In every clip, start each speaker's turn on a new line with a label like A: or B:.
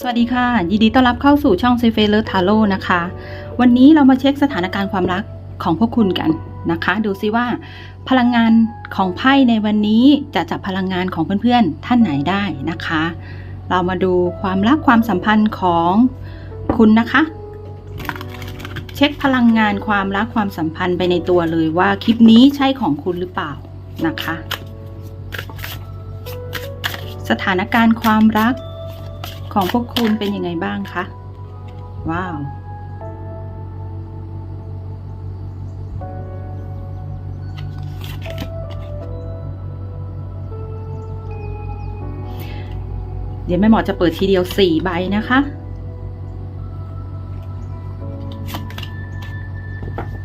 A: สวัสดีค่ะ ยินดีต้อนรับเข้าสู่ช่องเซเฟเลอร์ทาโร่นะคะ วันนี้เรามาเช็คสถานการณ์ความรักของพวกคุณกันนะคะ ดูซิว่า พลังงานของไพ่ในวันนี้จะจับพลังงานของเพื่อนๆท่านไหนได้นะคะ เรามาดูความรักความสัมพันธ์ของคุณนะคะ เช็คพลังงานความรักความสัมพันธ์ไปในตัวเลยว่าคลิปนี้ใช่ของคุณหรือเปล่านะคะ สถานการณ์ความรัก ของพวกคุณเป็นยังไงบ้างคะ ว้าว เดี๋ยวแม่หมอจะเปิดทีเดียวสี่ใบนะคะ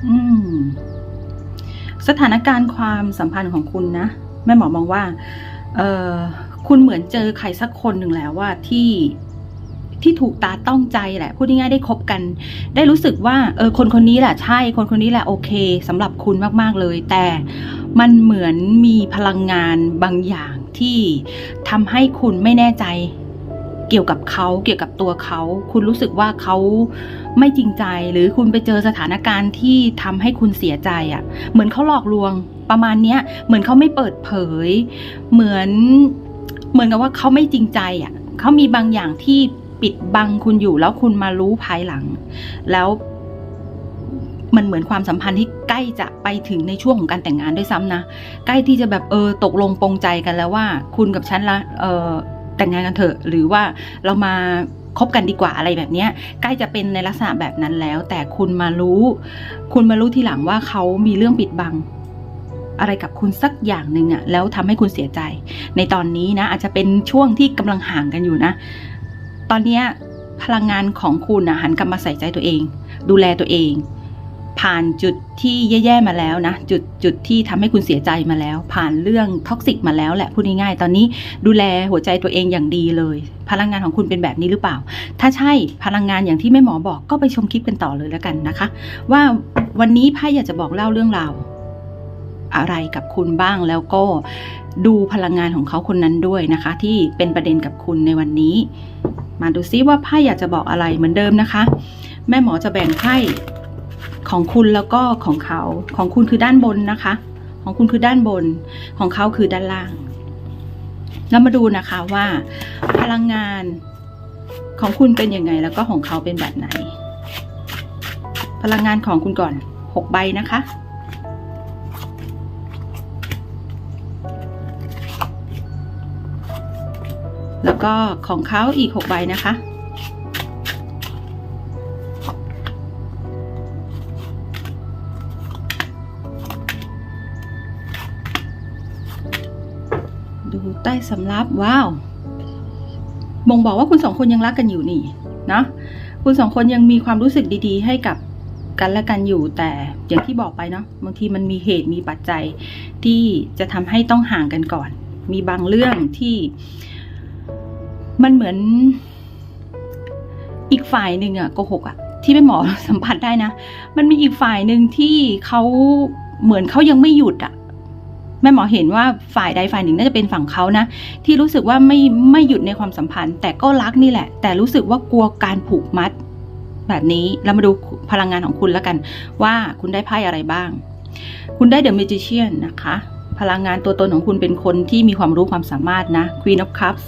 A: อืมสถานการณ์ความสัมพันธ์ของคุณนะ แม่หมอมองว่า เออคุณเหมือนเจอใครสักคนหนึ่งแล้วว่าที่ ที่ถูกตาต้องใจแหละพูดง่ายๆได้คบกัน ได้รู้สึกว่าเออคนคนนี้แหละใช่คนคนนี้แหละโอเคสำหรับคุณมากๆเลย แต่มันเหมือนมีพลังงานบางอย่างที่ทำให้คุณไม่แน่ใจเกี่ยวกับเขาเกี่ยวกับตัวเขา คุณรู้สึกว่าเขาไม่จริงใจ หรือคุณไปเจอสถานการณ์ที่ทำให้คุณเสียใจอะ่ะ เหมือนเขาหลอกลวงประมาณเนี้ย เหมือนเขาไม่เปิดเผย เหมือนเหมือนกับว่าเขาไม่จริงใจอะ่ะเขามีบางอย่างที่ ปิดบังคุณอยู่แล้วคุณมารู้ภายหลัง แล้วมันเหมือนความสัมพันธ์ที่ใกล้จะไปถึงในช่วงของการแต่งงานด้วยซ้ำนะใกล้ที่จะแบบเออตกลงปรงใจกันแล้วว่า คุณกับฉันละเออแต่งงานกันเถอะ หรือว่าเรามาคบกันดีกว่าอะไรแบบนี้ใกล้จะเป็นในลักษณะแบบนั้นแล้ว แต่คุณมารู้ คุณมารู้ทีหลังว่าเขามีเรื่องปิดบัง อะไรกับคุณสักอย่างหนึ่งอะแล้วทำให้คุณเสียใจ ในตอนนี้นะ อาจจะเป็นช่วงที่กำลังห่างกันอยู่นะ ตอนนี้พลังงานของคุณนะหันกลับมาใส่ใจตัวเอง ดูแลตัวเอง ผ่านจุดที่แย่ๆมาแล้วนะ จุดจุดที่ทำให้คุณเสียใจมาแล้ว ผ่านเรื่องท็อกซิกมาแล้วแหละพูดง่ายๆตอนนี้ดูแลหัวใจตัวเองอย่างดีเลย พลังงานของคุณเป็นแบบนี้หรือเปล่า ถ้าใช่พลังงานอย่างที่แม่หมอบอกก็ไปชมคลิปกันต่อเลยแล้วกันนะคะ ว่าวันนี้ไพ่อยากจะบอกเล่าเรื่องราว อะไรกับคุณบ้างแล้วก็ดูพลังงานของเขาคนนั้นด้วยนะคะ ที่เป็นประเด็นกับคุณในวันนี้ มาดูซิว่าไพ่อยากจะบอกอะไรเหมือนเดิมนะคะ แม่หมอจะแบ่งไพ่ของคุณแล้วก็ของเขาของคุณคือด้านบนนะคะ ของคุณคือด้านบนของเขาคือด้านล่างแล้วมาดูนะคะว่า พลังงานของคุณเป็นยังไงแล้วก็ของเขาเป็นแบบไหน พลังงานของคุณก่อนหกใบนะคะ แล้วก็ของเขาอีก 6 ใบนะคะ ดูใต้สำรับ ว้าว บ่งบอกว่าคุณสองคนยังรักกันอยู่นี่เนาะคุณสองคนยังมีความรู้สึกดีๆ ให้กับกันและกันอยู่แต่อย่างที่บอกไปเนาะบางทีมันมีเหตุมีปัจจัยที่จะทำให้ต้องห่างกันก่อน มีบางเรื่องที่ มันเหมือนอีกฝ่ายหนึ่งอะโกหกอะที่เป็นหมอสัมผัสได้นะ มันมีอีกฝ่ายหนึ่งที่เขาเหมือนเขายังไม่หยุดอะแม่หมอเห็นว่าฝ่ายใดฝ่ายหนึ่งน่าจะเป็นฝั่งเขานะ ที่รู้สึกว่าไม่ไม่หยุดในความสัมพันธ์ แต่ก็รักนี่แหละ แต่รู้สึกว่ากลัวการผูกมัด แบบนี้เรามาดูพลังงานของคุณแล้วกัน ว่าคุณได้ไพ่อะไรบ้าง คุณได้ The Magician นะคะ พลังงานตัวตนของคุณเป็นคนที่มีความรู้ความสามารถนะ Queen of Cups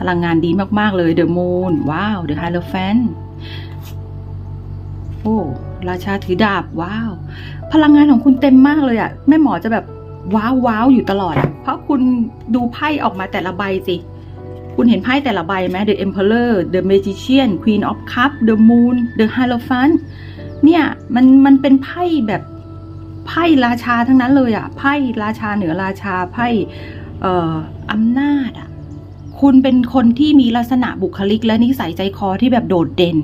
A: พลังงานดีมากๆเลย The Moon ว้าว The Hierophant โอ้ราชาถือดาบว้าว พลังงานของคุณเต็มมากเลยอะแม่หมอจะแบบว้าวว้าวอยู่ตลอดอะเพราะคุณดูไพ่ออกมาแต่ละใบสิ คุณเห็นไพ่แต่ละใบไหม The Emperor The Magician Queen of Cups The Moon The Hierophant เนี่ยมันมันเป็นไพ่แบบไพ่ราชาทั้งนั้นเลยอะไพ่ราชาเหนือราชาไพ่เอ่ออำนาจอะ คุณเป็นคนที่มีลักษณะบุคลิก และนิสัยใจคอที่แบบโดดเด่น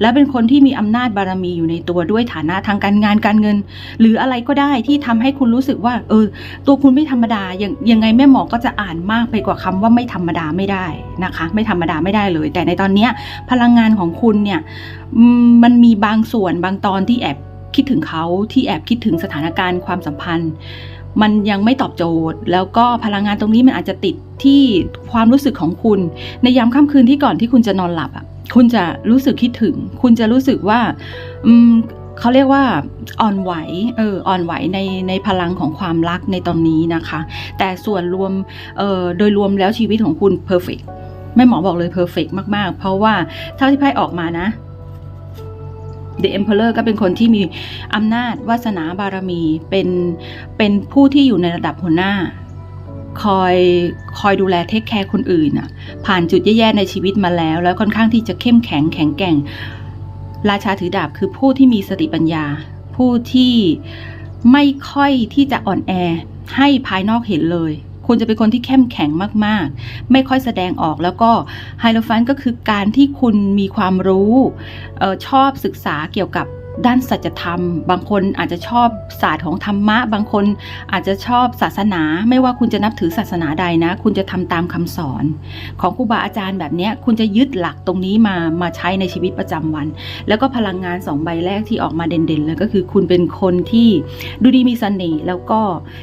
A: และเป็นคนที่มีอำนาจบารมีอยู่ในตัวด้วยฐานะทางการงานการเงิน หรืออะไรก็ได้ที่ทำให้คุณรู้สึกว่า เออ ตัวคุณไม่ธรรมดายังยังไงแม่หมอก็จะอ่านมากไปกว่าคำว่าไม่ธรรมดาไม่ได้นะคะ ไม่ธรรมดาไม่ได้เลย แต่ในตอนนี้พลังงานของคุณเนี่ยมันมีบางส่วนบางตอนที่แอบคิดถึงเขาที่แอบคิดถึงสถานการณ์ความสัมพันธ์ มันยังไม่ตอบโจทย์ แล้วก็พลังงานตรงนี้มันอาจจะติดที่ความรู้สึกของคุณ ในยามค่ำคืนที่ก่อนที่คุณจะนอนหลับอะคุณจะรู้สึกคิดถึง คุณจะรู้สึกว่าอืมเขาเรียกว่าอ่อนไหว เออ อ่อนไหวในในพลังของความรักในตอนนี้นะคะ แต่ส่วนรวม เออโดยรวมแล้วชีวิตของคุณเพอร์เฟกแม่หมอบอกเลยเพอร์เฟกมาก ๆ เพราะว่าเท่าที่ไพ่ออกมานะ The Emperor ก็เป็นคนที่มีอำนาจวาสนาบารมี เป็นเป็นผู้ที่อยู่ในระดับหัวหน้า คอยคอยดูแลเทคแคร์คนอื่นอะ ผ่านจุดแย่ๆในชีวิตมาแล้ว แล้วค่อนข้างที่จะเข้มแข็งแข็งแกร่ง ราชาถือดาบคือผู้ที่มีสติปัญญา ผู้ที่ไม่ค่อยที่จะอ่อนแอให้ภายนอกเห็นเลย คุณจะเป็นคนที่เข้มแข็งมากๆ ไม่ค่อยแสดงออกแล้วก็ไฮโลฟันก็คือการที่คุณมีความรู้ออชอบศึกษาเกี่ยวกับ ด้านสัจธรรม บางคนอาจจะชอบศาสตร์ของธรรมะ บางคนอาจจะชอบศาสนา ไม่ว่าคุณจะนับถือศาสนาใดนะ คุณจะทำตามคำสอน ของครูบาอาจารย์แบบนี้คุณจะยึดหลักตรงนี้มามาใช้ในชีวิตประจำวัน แล้วก็พลังงานสองใบแรกที่ออกมาเด่นๆเลยก็คือคุณเป็นคนที่ดูดีมีเสน่ห์แล้วก็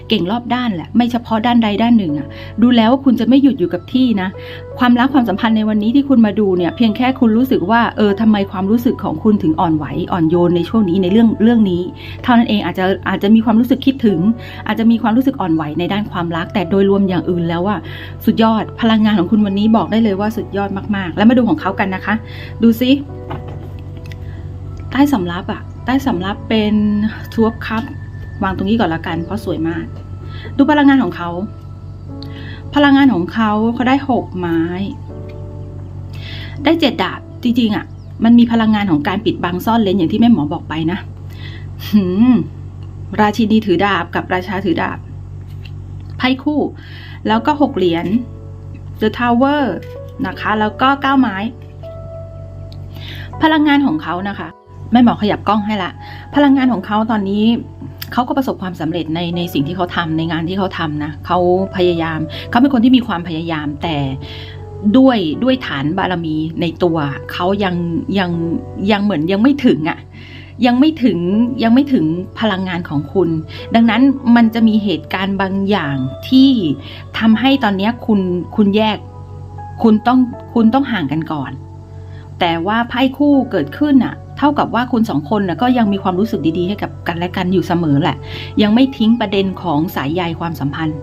A: เก่งรอบด้านแหละ ไม่เฉพาะด้านใดด้านหนึ่งอะดูแล้วว่าคุณจะไม่หยุดอยู่กับที่นะ ความรักความสัมพันธ์ในวันนี้ที่คุณมาดูเนี่ยเพียงแค่คุณรู้สึกว่าเออทำไมความรู้สึกของคุณถึงอ่อนไหวอ่อนโยนในช่วงนี้ในเรื่องเรื่องนี้เท่านั้นเองอาจจะอาจจะมีความรู้สึกคิดถึง อาจจะมีความรู้สึกอ่อนไหวในด้านความรัก แต่โดยรวมอย่างอื่นแล้วว่าสุดยอดพลังงานของคุณวันนี้บอกได้เลยว่าสุดยอดมากๆ แล้วมาดูของเขากันนะคะ ดูซิใต้สำรับอะใต้สำรับเป็นทูบคัพวางตรงนี้ก่อนละกัน เพราะสวยมาก ดูพลังงานของเขาพลังงานของเขาเขาได้หกไม้ ได้เจ็ดดาบจริงๆอะ่ะ มันมีพลังงานของการปิดบังซ่อนเลนอย่างที่แม่หมอบอกไปนะหืมราชินีถือดาบกับราชาถือดาบไพ่คู่ แล้วก็หกเหรียญ The Tower นะคะ แล้วก็เก้าไม้ พลังงานของเขานะคะแม่หมอขยับกล้องให้ละ พลังงานของเขาตอนนี้เขาก็ประสบความสำเร็จในในสิ่งที่เขาทำในงานที่เขาทำนะเขาพยายามเขาเป็นคนที่มีความพยายามแต่ ด้วยด้วยฐานบารมีในตัวเขายังยังยังเหมือนยังไม่ถึงอะ่ะยังไม่ถึงยังไม่ถึงพลังงานของคุณ ดังนั้นมันจะมีเหตุการณ์บางอย่างที่ทำให้ตอนนี้คุณคุณแยก คุณต้องคุณต้องห่างกันก่อน แต่ว่าไพ่คู่เกิดขึ้นอะ เท่ากับว่าคุณสองคนนะก็ยังมีความรู้สึกดีๆ ให้กับกันและกันอยู่เสมอแหละ ยังไม่ทิ้งประเด็นของสายใยความสัมพันธ์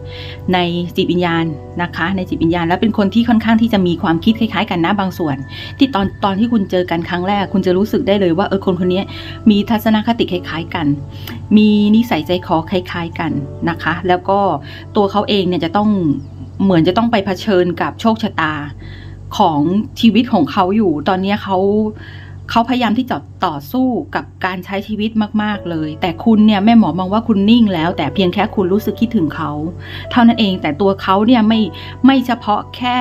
A: ในจิตวิญญาณนะคะ ในจิตวิญญาณ แล้วเป็นคนที่ค่อนข้างที่จะมีความคิดคล้ายๆ กันนะบางส่วน ที่ตอนตอนที่คุณเจอกันครั้งแรก คุณจะรู้สึกได้เลยว่าเออคนคนนี้มีทัศนคติคล้ายๆกัน มีนิสัยใจคอคล้าย ๆกันนะคะ แล้วก็ตัวเขาเองเนี่ยจะต้องเหมือนจะต้องไปเผชิญกับโชคชะตาของชีวิตของเขาอยู่ ตอนนี้เขา เขาพยายามที่จะต่อสู้กับการใช้ชีวิตมาก ๆ เลย แต่คุณเนี่ยแม่หมอมองว่าคุณนิ่งแล้ว แต่เพียงแค่คุณรู้สึกคิดถึงเขา เท่านั้นเองแต่ตัวเขาเนี่ยไม่ไม่เฉพาะแค่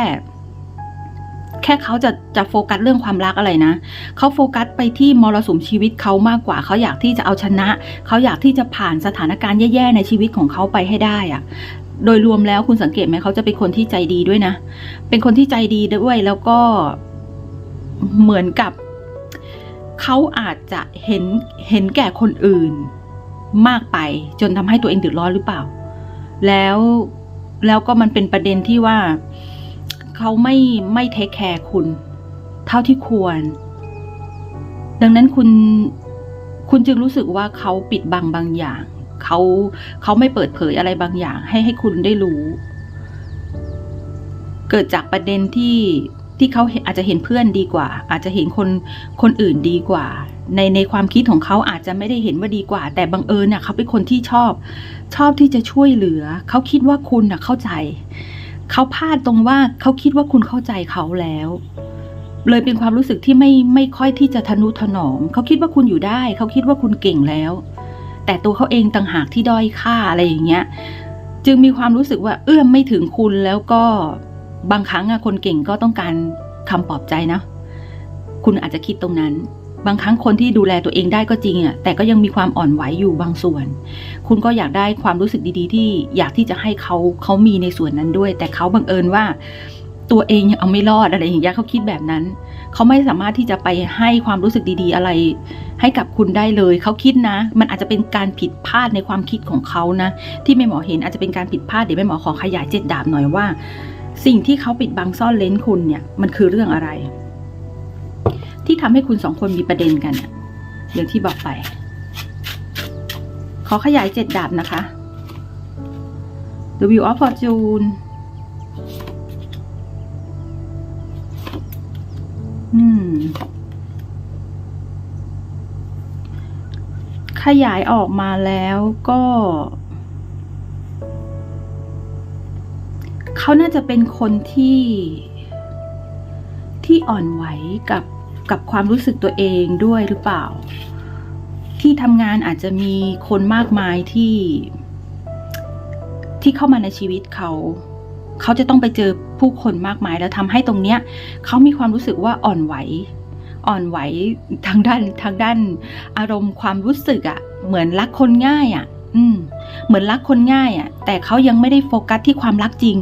A: แค่เขาจะจะโฟกัสเรื่องความรักอะไรนะเขาโฟกัสไปที่มรสุมชีวิตเขามากกว่าเขาอยากที่จะเอาชนะเขาอยากที่จะผ่านสถานการณ์แย่ๆในชีวิตของเขาไปให้ได้อะโดยรวมแล้วคุณสังเกตไหมเขาจะเป็นคนที่ใจดีด้วยนะ เป็นคนที่ใจดีด้วยแล้วก็เหมือนกับ เขาอาจจะเห็นเห็นแก่คนอื่นมากไปจนทำให้ตัวเองเดือดร้อนหรือเปล่า แล้วแล้วก็มันเป็นประเด็นที่ว่าเขาไม่ไม่เทคแคร์คุณ เท่าที่ควร ดังนั้นคุณคุณจึงรู้สึกว่าเขาปิดบังบางอย่างเขาเขาไม่เปิดเผยอะไรบางอย่าง ให้ให้คุณได้รู้ เกิดจากประเด็นที่ ที่เขาอาจจะเห็นเพื่อนดีกว่า อาจจะเห็นคนคนอื่นดีกว่า ในในความคิดของเขาอาจจะไม่ได้เห็นว่าดีกว่า แต่บังเอิญเนี่ยเขาเป็นคนที่ชอบ ชอบที่จะช่วยเหลือ เขาคิดว่าคุณน่ะเข้าใจ เขาพลาดตรงว่าเขาคิดว่าคุณเข้าใจเขาแล้ว เลยเป็นความรู้สึกที่ไม่ไม่ค่อยที่จะทนุถนอม เขาคิดว่าคุณอยู่ได้ เขาคิดว่าคุณเก่งแล้ว แต่ตัวเขาเองต่างหากที่ด้อยค่าอะไรอย่างเงี้ย จึงมีความรู้สึกว่าเอื้อมไม่ถึงคุณแล้วก็ บางครั้งอะคนเก่งก็ต้องการคำปลอบใจนะ คุณอาจจะคิดตรงนั้น บางครั้งคนที่ดูแลตัวเองได้ก็จริงอะแต่ก็ยังมีความอ่อนไหวอยู่บางส่วน คุณก็อยากได้ความรู้สึกดีๆ ที่อยากที่จะให้เขาเขามีในส่วนนั้นด้วย แต่เขาบังเอิญว่า ตัวเองยังเอาไม่รอดอะไรอย่างเงี้ยเขาคิดแบบนั้น เขาไม่สามารถที่จะไปให้ความรู้สึกดีๆ อะไร ให้กับคุณได้เลย เขาคิดนะ มันอาจจะเป็นการผิดพลาดในความคิดของเขานะ ที่แม่หมอเห็นอาจจะเป็นการผิดพลาดเดี๋ยวแม่หมอขอขยายเจ็ดดาบหน่อยว่า สิ่งที่เขาปิดบังซ่อนเลนคุณเนี่ย มันคือเรื่องอะไร ที่ทำให้คุณสองคนมีประเด็นกันอะอย่างที่บอกไป ขอขยายเจ็ดดาบนะคะ The Wheel of Fortune อืม ขยายออกมาแล้วก็ เขาน่าจะเป็นคนที่ที่อ่อนไหวกับกับความรู้สึกตัวเองด้วยหรือเปล่า ที่ทำงานอาจจะมีคนมากมายที่ ที่เข้ามาในชีวิตเขา เขาจะต้องไปเจอผู้คนมากมายแล้วทำให้ตรงเนี้ย เขามีความรู้สึกว่าอ่อนไหว อ่อนไหวทางด้านทางด้าน อารมณ์ความรู้สึกอะ่ะ เหมือนรักคนง่ายอะ่ะ อืม เหมือนรักคนง่ายอะ่ะ แต่เขายังไม่ได้โฟกัสที่ความรักจริง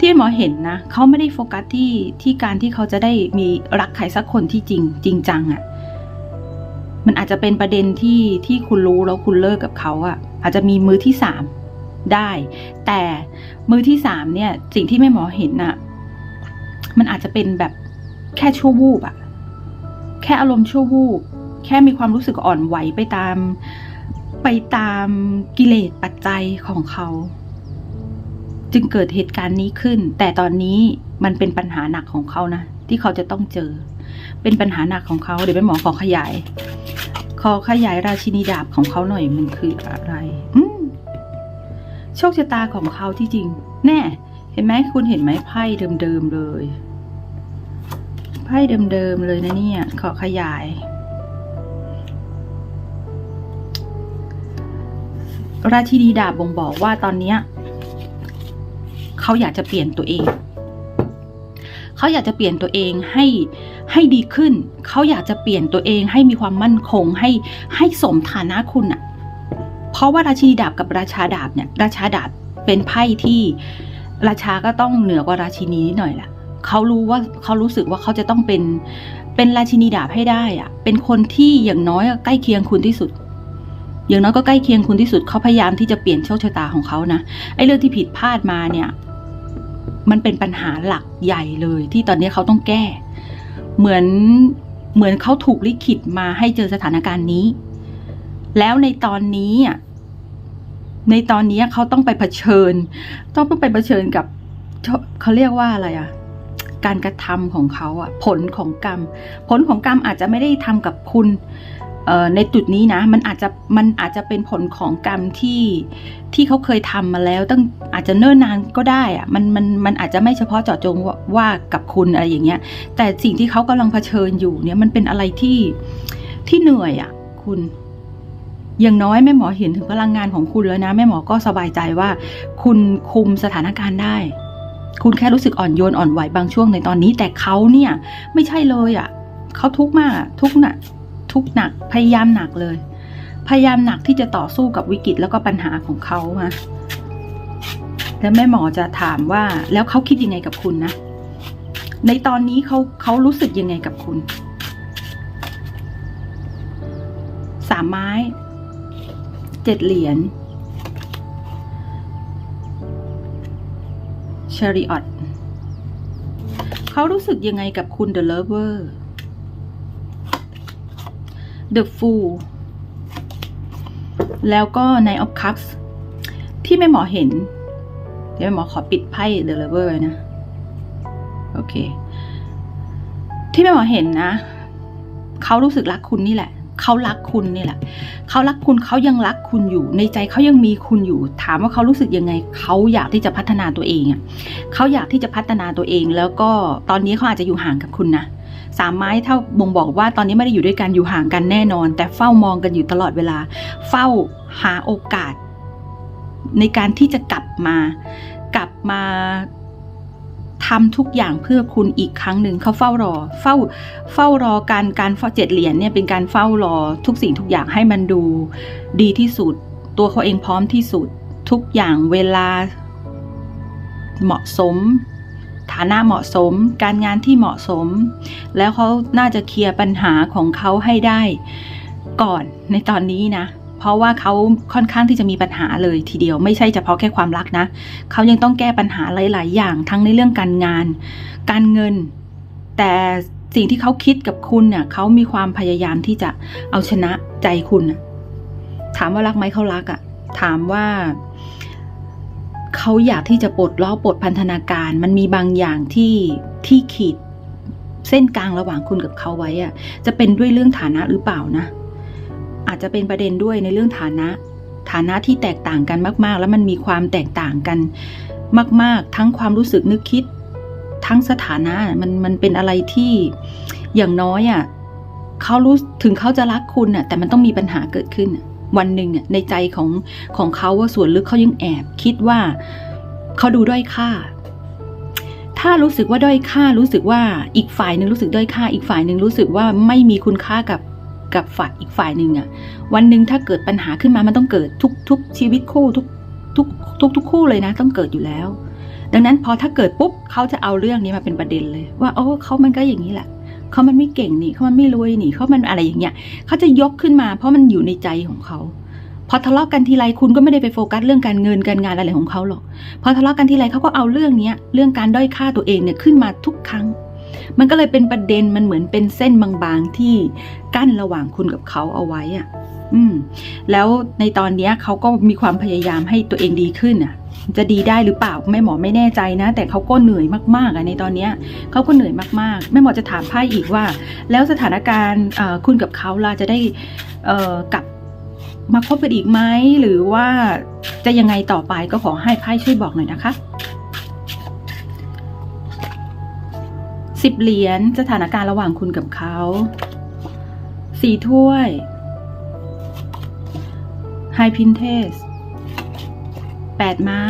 A: ที่หมอเห็นนะเขาไม่ได้โฟกัสที่ที่การที่เขาจะได้มีรักใครสักคนที่จริง จริงจังอะ่ะ มันอาจจะเป็นประเด็นที่ที่คุณรู้แล้วคุณเลิกกับเขาอะ่ะ อาจจะมีมือที่สามได้ แต่มือที่สามเนี่ย สิ่งที่แม่หมอเห็นน่ะ มันอาจจะเป็นแบบแค่ชั่ววูบอะ แค่อารมณ์ชั่ววูบแค่มีความรู้สึกอ่อนไหวไปตาม ไปตามกิเลสปัจจัยของเขา จึงเกิดเหตุการณ์นี้ขึ้น แต่ตอนนี้มันเป็นปัญหาหนักของเขานะ ที่เขาจะต้องเจอ เป็นปัญหาหนักของเขาเดี๋ยวไปหมอขอขยาย ขอขยายราชินีดาบของเขาหน่อยมันคืออะไรอืมโชคชะตาของเขาที่จริง แน่ เห็นไหมคุณเห็นไหมไพ่เดิมๆเลยไพ่เดิมๆเลยนะเนี่ย ขอขยายราชินีดาบบ่งบอกว่าตอนเนี้ย เขาอยากจะเปลี่ยนตัวเองเขาอยากจะเปลี่ยนตัวเองให้ให้ดีขึ้น เขาอยากจะเปลี่ยนตัวเองให้มีความมั่นคงให้ให้สมฐานะคุณอะเพราะว่าราชินีดาบกับราชาดาบเนี่ย ราชาดาบเป็นไพ่ที่ราชาก็ต้องเหนือกว่าราชินีนิดหน่อยละเขารู้ว่าเขารู้สึกว่าเขาจะต้องเป็นเป็นราชินีดาบให้ได้อะเป็นคนที่อย่างน้อยใกล้เคียงคุณที่สุด อย่างน้อยก็ใกล้เคียงคุณที่สุดเขาพยายามที่จะเปลี่ยนโชคชะตาของเขานะไอ้เรื่องที่ผิดพลาดมาเนี่ย มันเป็นปัญหาหลักใหญ่เลยที่ตอนนี้เขาต้องแก้ เหมือนเหมือนเขาถูกลิขิตมาให้เจอสถานการณ์นี้ แล้วในตอนนี้อะในตอนนี้เขาต้องไปเผชิญ ต้องไปเผชิญกับเขาเรียกว่าอะไรอะการกระทำของเขาอะ ผลของกรรม ผลของกรรมอาจจะไม่ได้ทำกับคุณ ในจุดนี้นะมันอาจจะมันอาจจะเป็นผลของกรรมที่ที่เขาเคยทำมาแล้ว ตั้งอาจจะเนิ่นนานก็ได้อะมันมันมันอาจจะไม่เฉพาะเจาะจงว่าว่ากับคุณอะไรอย่างเงี้ย แต่สิ่งที่เขากำลังเผชิญอยู่เนี่ยมันเป็นอะไรที่ที่เหนื่อยอะคุณ อย่างน้อยแม่หมอเห็นถึงพลังงานของคุณแล้วนะแม่หมอก็สบายใจว่า คุณคุมสถานการณ์ได้ คุณแค่รู้สึกอ่อนโยนอ่อนไหวบางช่วงในตอนนี้ แต่เขาเนี่ย ไม่ใช่เลยอะ่ะเขาทุกข์มากทุกข์นัก ทุกข์หนักพยายามหนักเลย พยายามหนักที่จะต่อสู้กับวิกฤตแล้วก็ปัญหาของเขาฮะแล้วแม่หมอจะถามว่าแล้วเขาคิดยังไงกับคุณนะในตอนนี้เขาเขารู้สึกยังไงกับคุณ สามไม้เจ็ดเหรียญชาริออตเขารู้สึกยังไงกับคุณ The Lover The Fool แล้วก็ Nine of Cups ที่แม่หมอเห็น เดี๋ยวแม่หมอขอปิดไพ่ The Lover นะ โอเค ที่แม่หมอเห็นนะ เขารู้สึกรักคุณนี่แหละ เขารักคุณนี่แหละ เขารักคุณเขายังรักคุณอยู่ ในใจเขายังมีคุณอยู่ ถามว่าเขารู้สึกยังไง เขาอยากที่จะพัฒนาตัวเองอะเขาอยากที่จะพัฒนาตัวเอง แล้วก็ตอนนี้เขาอาจจะอยู่ห่างกับคุณนะ สามไม้เท่าบ่งบอกว่าตอนนี้ไม่ได้อยู่ด้วยกันอยู่ห่างกันแน่นอน แต่เฝ้ามองกันอยู่ตลอดเวลา เฝ้าหาโอกาส ในการที่จะกลับมา กลับมาทำทุกอย่างเพื่อคุณอีกครั้งหนึ่งเขาเฝ้ารอ เฝ้าเฝ้ารอการการเจ็ดเหรียญเนี่ยเป็นการเฝ้ารอทุกสิ่งทุกอย่างให้มันดูดีที่สุด ตัวเขาเองพร้อมที่สุด ทุกอย่างเวลาเหมาะสม ฐานะเหมาะสม การงานที่เหมาะสม แล้วเขาน่าจะเคลียร์ปัญหาของเขาให้ได้ก่อนในตอนนี้นะ เพราะว่าเขาค่อนข้างที่จะมีปัญหาเลยทีเดียวไม่ใช่เฉพาะแค่ความรักนะ เขายังต้องแก้ปัญหาหลาย ๆ อย่างทั้งในเรื่องการงาน การเงิน แต่สิ่งที่เขาคิดกับคุณเนี่ยเขามีความพยายามที่จะเอาชนะใจคุณ ถามว่ารักไหมเขารักอะ่ะ ถามว่า เขาอยากที่จะปลดล็อปลดพันธนาการ มันมีบางอย่างที่ที่ขีด เส้นกลางระหว่างคุณกับเขาไว้อะจะเป็นด้วยเรื่องฐานะหรือเปล่านะ อาจจะเป็นประเด็นด้วยในเรื่องฐานะ ฐานะที่แตกต่างกันมาก ๆ แล้วมันมีความแตกต่างกัน มาก ๆ ทั้งความรู้สึกนึกคิด ทั้งสถานะมันมันเป็นอะไรที่อย่างน้อยอะ่ะเขารู้ถึงเขาจะรักคุณอะ แต่มันต้องมีปัญหาเกิดขึ้นอะ วันหนึ่งอะในใจของของเขาว่าส่วนลึกเขายังแอบ คิดว่าเขาดูด้อยค่า ถ้ารู้สึกว่าด้อยค่ารู้สึกว่าอีกฝ่ายหนึ่งรู้สึกด้อยค่า อีกฝ่ายหนึ่งรู้สึกว่าไม่มีคุณค่ากับกับฝ่ายอีกฝ่ายหนึ่งอะวันหนึ่งถ้าเกิดปัญหาขึ้นมามันต้องเกิดทุกทุกชีวิตคู่ทุกทุกทุกทุกคู่เลยนะ ต้องเกิดอยู่แล้ว ดังนั้นพอถ้าเกิดปุ๊บเขาจะเอาเรื่องนี้มาเป็นประเด็นเลย ว่าโอ้เขามันก็อย่างนี้แหละ เขามันไม่เก่งนี่เขามันไม่รวยนี่เขามันอะไรอย่างเงี้ยเขาจะยกขึ้นมา เพราะมันอยู่ในใจของเขาพอทะเลาะกันทีไรคุณก็ไม่ได้ไปโฟกัสเรื่องการเงินการงานอะไรของเขาหรอกพอทะเลาะกันทีไรเขาก็เอาเรื่องเนี้ยเรื่องการด้อยค่าตัวเองเนี่ยขึ้นมาทุกครั้ง มันก็เลยเป็นประเด็นมันเหมือนเป็นเส้นบางๆที่กั้นระหว่างคุณกับเขาเอาไว้อะ อืม แล้วในตอนเนี้ยเขาก็มีความพยายามให้ตัวเองดีขึ้นอะ จะดีได้หรือเปล่าแม่หมอไม่แน่ใจนะ แต่เขาก็เหนื่อยมากๆอะในตอนเนี้ยเขาก็เหนื่อยมากๆ แม่หมอจะถามไพ่อีกว่า แล้วสถานการณ์คุณกับเขาล่ะจะได้กลับมาคบกันอีกไหมหรือว่าจะยังไงต่อไปก็ขอให้ไพ่ช่วยบอกหน่อยนะคะสิบเหรียญสถานการณ์ระหว่างคุณกับเขาสี่ถ้วยไฮพินเทส แปดไม้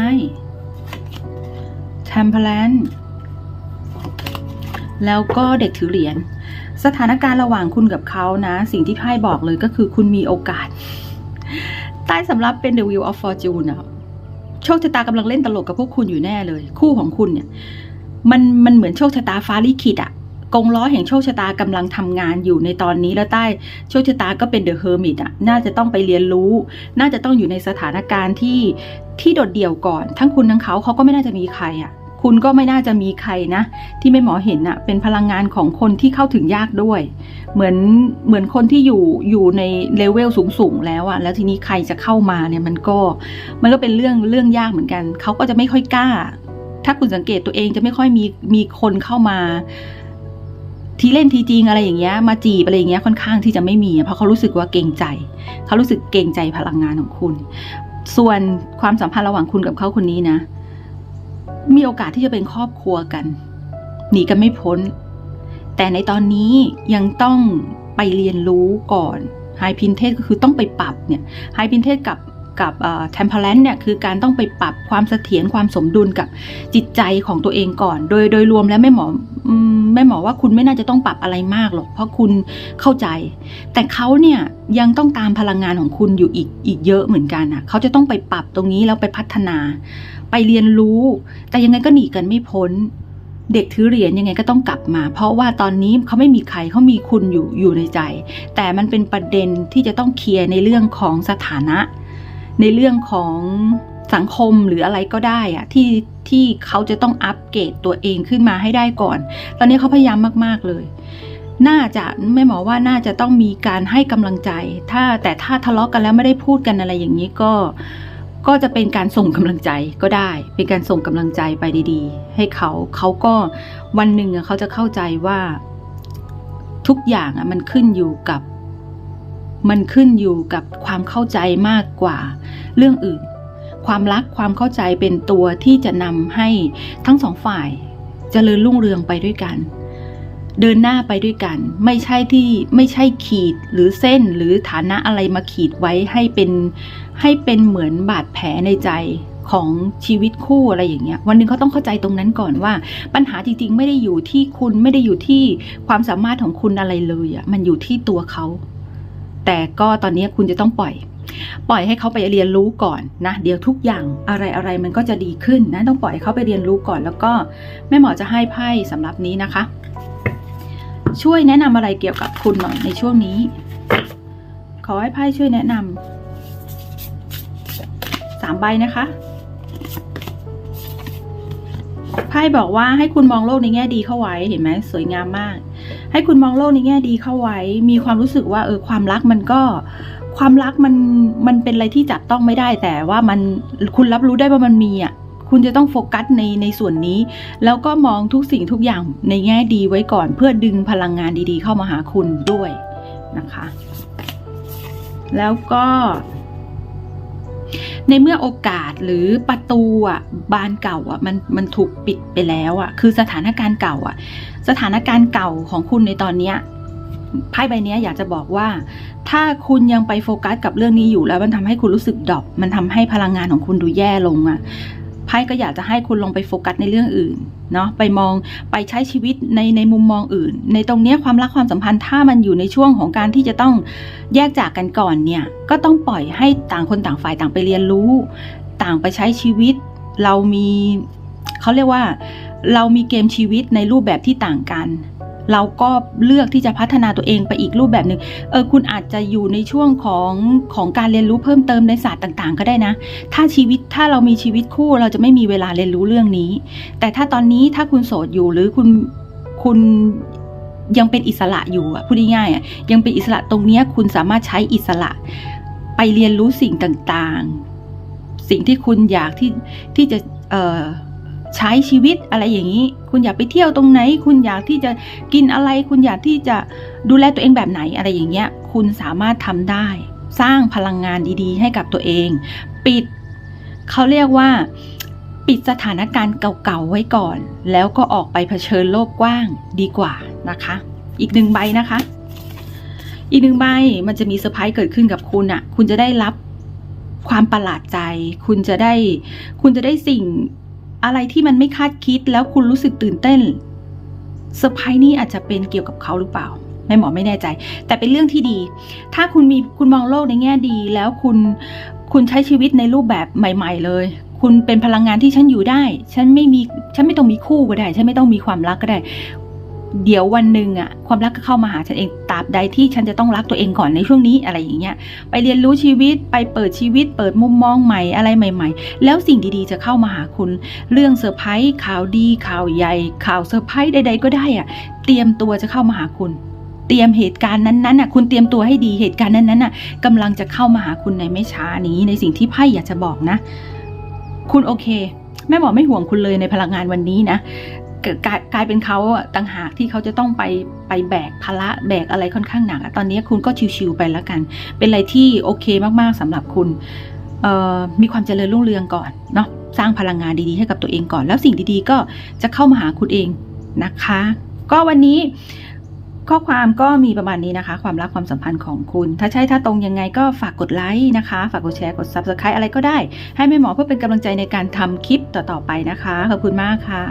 A: t ทมเพลนแล้วก็เด็กถือเหรียญ สถานการณ์ระหว่างคุณกับเขานะ สิ่งที่ไพ่บอกเลยก็คือคุณมีโอกาส ใต้สำรับเป็น The Wheel of Fortune นะโชคชะตากำลังเล่นตลกกับพวกคุณอยู่แน่เลย คู่ของคุณเนี่ย มันมันเหมือนโชคชะตาฟ้าลิขิตอะ กงล้อแห่งโชคชะตากำลังทำงานอยู่ในตอนนี้แล้วใต้โชคชะตาก็เป็นเดอะเฮอร์มิตอะน่าจะต้องไปเรียนรู้ น่าจะต้องอยู่ในสถานการณ์ที่ที่โดดเดี่ยวก่อน ทั้งคุณทั้งเขาเขาก็ไม่น่าจะมีใครอะคุณก็ไม่น่าจะมีใครนะ ที่ไม่หมอเห็นอะเป็นพลังงานของคนที่เข้าถึงยากด้วย เหมือนเหมือนคนที่อยู่อยู่ในเลเวลสูงสูงๆแล้วอะแล้วทีนี้ใครจะเข้ามาเนี่ยมันก็ มันก็เป็นเรื่องเรื่องยากเหมือนกัน เขาก็จะไม่ค่อยกล้า ถ้าคุณสังเกตตัวเองจะไม่ค่อยมีมีคนเข้ามา ทีเล่นทีจริงอะไรอย่างเงี้ยมาจีบอะไรอย่างเงี้ยค่อนข้างที่จะไม่มีเพราะเขารู้สึกว่าเกรงใจ เขารู้สึกเกรงใจพลังงานของคุณ ส่วนความสัมพันธ์ระหว่างคุณกับเขาคนนี้นะ มีโอกาสที่จะเป็นครอบครัวกัน หนีกันไม่พ้น แต่ในตอนนี้ยังต้องไปเรียนรู้ก่อนไฮพินเทสก็คือต้องไปปรับเนี่ยไฮพินเทสกับกับเทมเพลนเนี่ยคือการต้องไปปรับความเสถียรความสมดุลกับจิตใจของตัวเองก่อน โดยโดยรวมแล้วแม่หมออืม แม่หมอว่าคุณไม่น่าจะต้องปรับอะไรมากหรอกเพราะคุณเข้าใจ แต่เขาเนี่ยยังต้องตามพลังงานของคุณอยู่อีกอีกเยอะเหมือนกันอะเขาจะต้องไปปรับตรงนี้แล้วไปพัฒนา ไปเรียนรู้ แต่ยังไงก็หนีกันไม่พ้น เด็กถือเหรียญยังไงก็ต้องกลับมา เพราะว่าตอนนี้เขาไม่มีใครเขามีคุณอยู่อยู่ในใจ แต่มันเป็นประเด็นที่จะต้องเคลียร์ในเรื่องของสถานะ ในเรื่องของ สังคมหรืออะไรก็ได้อะที่ที่เขาจะต้องอัปเกรดตัวเองขึ้นมาให้ได้ก่อน ตอนนี้เขาพยายามมาก ๆ เลย น่าจะไม่หมอว่าน่าจะต้องมีการให้กำลังใจ ถ้าแต่ถ้าทะเลาะกันแล้วไม่ได้พูดกันอะไรอย่างนี้ก็ ก็จะเป็นการส่งกำลังใจก็ได้ เป็นการส่งกำลังใจไปดีๆ ให้เขาเขาก็วันหนึ่งเขาจะเข้าใจว่าทุกอย่างมันขึ้นอยู่กับ มันขึ้นอยู่กับความเข้าใจมากกว่า เรื่องอื่น ความรักความเข้าใจเป็นตัวที่จะนำให้ทั้งสองฝ่ายจเจริญรุ่งเรืองไปด้วยกัน เดินหน้าไปด้วยกัน ไม่ใช่ที่ไม่ใช่ขีดหรือเส้นหรือฐานะอะไรมาขีดไว้ให้เป็นให้เป็นเหมือนบาดแผลในใจของชีวิตคู่อะไรอย่างเงี้ย วันนึงเขาต้องเข้าใจตรงนั้นก่อนว่า ปัญหาจริงๆ ไม่ได้อยู่ที่คุณไม่ได้อยู่ที่ความสามารถของคุณอะไรเลยอะ่ะมันอยู่ที่ตัวเขา แต่ก็ตอนนี้คุณจะต้องปล่อย ปล่อยให้เขาไปเรียนรู้ก่อนนะ เดี๋ยวทุกอย่างอะไรอะไรมันก็จะดีขึ้นนะต้องปล่อยให้เขาไปเรียนรู้ก่อน แล้วก็แม่หมอจะให้ไพ่สำหรับนี้นะคะ ช่วยแนะนำอะไรเกี่ยวกับคุณหน่อยในช่วงนี้ ขอให้ไพ่ช่วยแนะนำสามใบนะคะไพ่บอกว่าให้คุณมองโลกในแง่ดีเข้าไว้เห็นไหมสวยงามมาก ให้คุณมองโลกในแง่ดีเข้าไว้ มีความรู้สึกว่าเออความรักมันก็ ความรักมันมันเป็นอะไรที่จับต้องไม่ได้แต่ว่ามันคุณรับรู้ได้ว่ามันมีอะคุณจะต้องโฟกัสในในส่วนนี้ แล้วก็มองทุกสิ่งทุกอย่างในแง่ดีไว้ก่อน เพื่อดึงพลังงานดีๆ เข้ามาหาคุณด้วยนะคะ แล้วก็ ในเมื่อโอกาสหรือประตูอะบานเก่าอะมันมันถูกปิดไปแล้วอะคือสถานการณ์เก่าอะ สถานการณ์เก่าของคุณในตอนเนี้ย ไพ่ใบนี้อยากจะบอกว่า ถ้าคุณยังไปโฟกัสกับเรื่องนี้อยู่แล้วมันทำให้คุณรู้สึกดรอปมันทำให้พลังงานของคุณดูแย่ลงอะไพ่ก็อยากจะให้คุณลองไปโฟกัสในเรื่องอื่นเนาะไปมองไปใช้ชีวิตในในมุมมองอื่น ในตรงเนี้ยความรักความสัมพันธ์ถ้ามันอยู่ในช่วงของการที่จะต้องแยกจากกันก่อนเนี่ยก็ต้องปล่อยให้ต่างคนต่างฝ่ายต่างไปเรียนรู้ ต่างไปใช้ชีวิต เรามีเขาเรียกว่า เรามีเกมชีวิตในรูปแบบที่ต่างกัน เราก็เลือกที่จะพัฒนาตัวเองไปอีกรูปแบบหนึ่งเออคุณอาจจะอยู่ในช่วงของของการเรียนรู้เพิ่มเติมในศาสตร์ต่างๆ ก็ได้นะ ถ้าชีวิตถ้าเรามีชีวิตคู่เราจะไม่มีเวลาเรียนรู้เรื่องนี้ แต่ถ้าตอนนี้ถ้าคุณโสดอยู่หรือคุณคุณยังเป็นอิสระอยู่อะพูดง่ายๆอะยังเป็นอิสระตรงเนี้ยคุณสามารถใช้อิสระไปเรียนรู้สิ่งต่างๆ สิ่งที่คุณอยากที่ที่จะเอ่อ ใช้ชีวิตอะไรอย่างนี้ คุณอยากไปเที่ยวตรงไหน คุณอยากที่จะกินอะไร คุณอยากที่จะดูแลตัวเองแบบไหนอะไรอย่างเงี้ย คุณสามารถทำได้ สร้างพลังงานดีๆ ให้กับตัวเอง ปิดเขาเรียกว่า ปิดสถานการณ์เก่าๆไว้ก่อน แล้วก็ออกไปเผชิญโลกกว้างดีกว่านะคะ อีกหนึ่งใบนะคะ อีกหนึ่งใบมันจะมีเซอร์ไพรส์เกิดขึ้นกับคุณอะ่ะ คุณจะได้รับความประหลาดใจ คุณจะได้ คุณจะได้สิ่ง อะไรที่มันไม่คาดคิดแล้วคุณรู้สึกตื่นเต้นเซอร์ไพรส์นี่อาจจะเป็นเกี่ยวกับเขาหรือเปล่าแม่หมอไม่แน่ใจ แต่เป็นเรื่องที่ดี ถ้าคุณมีคุณมองโลกในแง่ดี แล้วคุณคุณใช้ชีวิตในรูปแบบใหม่ ๆ เลย คุณเป็นพลังงานที่ฉันอยู่ได้ ฉันไม่มีฉันไม่ต้องมีคู่ก็ได้ ฉันไม่ต้องมีความรักก็ได้ เดี๋ยววันหนึ่งอะความรักก็เข้ามาหาฉันเองตราบใดที่ฉันจะต้องรักตัวเองก่อนในช่วงนี้อะไรอย่างเงี้ยไปเรียนรู้ชีวิตไปเปิดชีวิต เปิดมุมมองใหม่อะไรใหม่ ๆ แล้วสิ่งดีๆจะเข้ามาหาคุณ เรื่องเซอร์ไพรส์ข่าวดีข่าวใหญ่ ข่าวเซอร์ไพรส์ใดๆก็ได้อะเตรียมตัวจะเข้ามาหาคุณ เตรียมเหตุการณ์นั้นๆน่ะคุณเตรียมตัวให้ดีเหตุการณ์นั้นๆน่ะกำลังจะเข้ามาหาคุณในไม่ช้านี้ในสิ่งที่ไพ่อยากจะบอกนะ คุณโอเคแม่บอกไม่ห่วงคุณเลยในพลังงานวันนี้นะ กลายกลายเป็นเขาต่างหากที่เขาจะต้องไปไปแบกภาระแบกอะไรค่อนข้างหนักตอนนี้คุณก็ชิวๆไปแล้วกัน เป็นอะไรที่โอเคมากๆสำหรับคุณมีความเจริญรุ่งเรืองก่อนเนาะสร้างพลังงานดีๆให้กับตัวเองก่อน แล้วสิ่งดีๆก็จะเข้ามาหาคุณเองนะคะ ก็วันนี้ข้อความก็มีประมาณนี้นะคะ ความรักความสัมพันธ์ของคุณ ถ้าใช่ถ้าตรงยังไงก็ฝากกดไลค์นะคะ ฝากกดแชร์กด subscribe อะไรก็ได้ ให้แม่หมอเพื่อเป็นกำลังใจในการทำคลิปต่อๆไปนะคะ ขอบคุณมากค่ะ